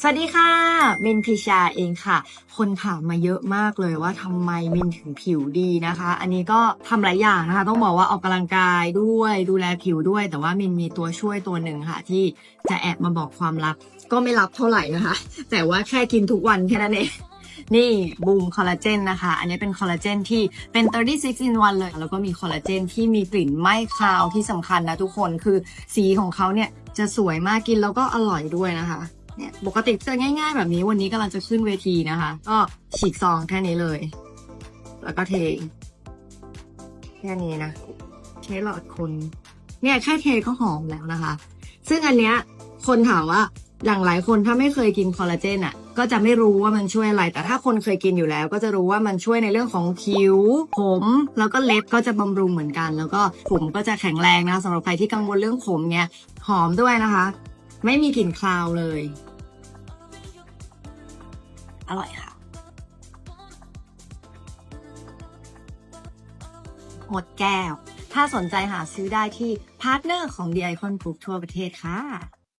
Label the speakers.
Speaker 1: สวัสดีค่ะมินพิชาเองค่ะ คนถามมาเยอะมากเลยว่าทำไมมินถึงผิวดีนะคะ อันนี้ก็ทำหลายอย่างนะคะ ต้องบอกว่าออกกำลังกายด้วยดูแลผิวด้วย แต่ว่ามินมีตัวช่วยตัวหนึ่งค่ะ ที่จะแอบมาบอกความลับ ก็ไม่ลับเท่าไหร่นะคะ แต่ว่าแค่กินทุกวันแค่นั้นเองนี่บูมคอลลาเจนนะคะ อันนี้เป็นคอลลาเจนที่เป็น 36 in 1 เลย แล้วก็มีคอลลาเจนที่มีกลิ่นไม่คาวที่สำคัญนะทุกคนคือสีของเขาเนี่ยจะสวยมากกินแล้วก็อร่อยด้วยนะคะ เนี่ยปกติจะง่าย ๆ แบบนี้วันนี้กำลังจะขึ้นเวทีนะคะ ก็ฉีกซองแค่นี้เลย แล้วก็เท แค่นี้นะใช้หลอดคน เนี่ยแค่เทก็หอมแล้วนะคะ ซึ่งอันเนี้ยคนถามว่าอย่างหลายคนถ้าไม่เคยกินคอลลาเจนอะ ก็จะไม่รู้ว่ามันช่วยอะไร แต่ถ้าคนเคยกินอยู่แล้ว ก็จะรู้ว่ามันช่วยในเรื่องของผิวผม แล้วก็เล็บก็จะบำรุงเหมือนกัน แล้วก็ผมก็จะแข็งแรงนะสำหรับใครที่กังวลเรื่องผมเนี่ยหอมด้วยนะคะ ไม่มีกลิ่นคลาวเลย อร่อยค่ะหมดแก้ว ถ้าสนใจหาซื้อได้ที่พาร์ทเนอร์ของ The Icon Group ทั่วประเทศค่ะ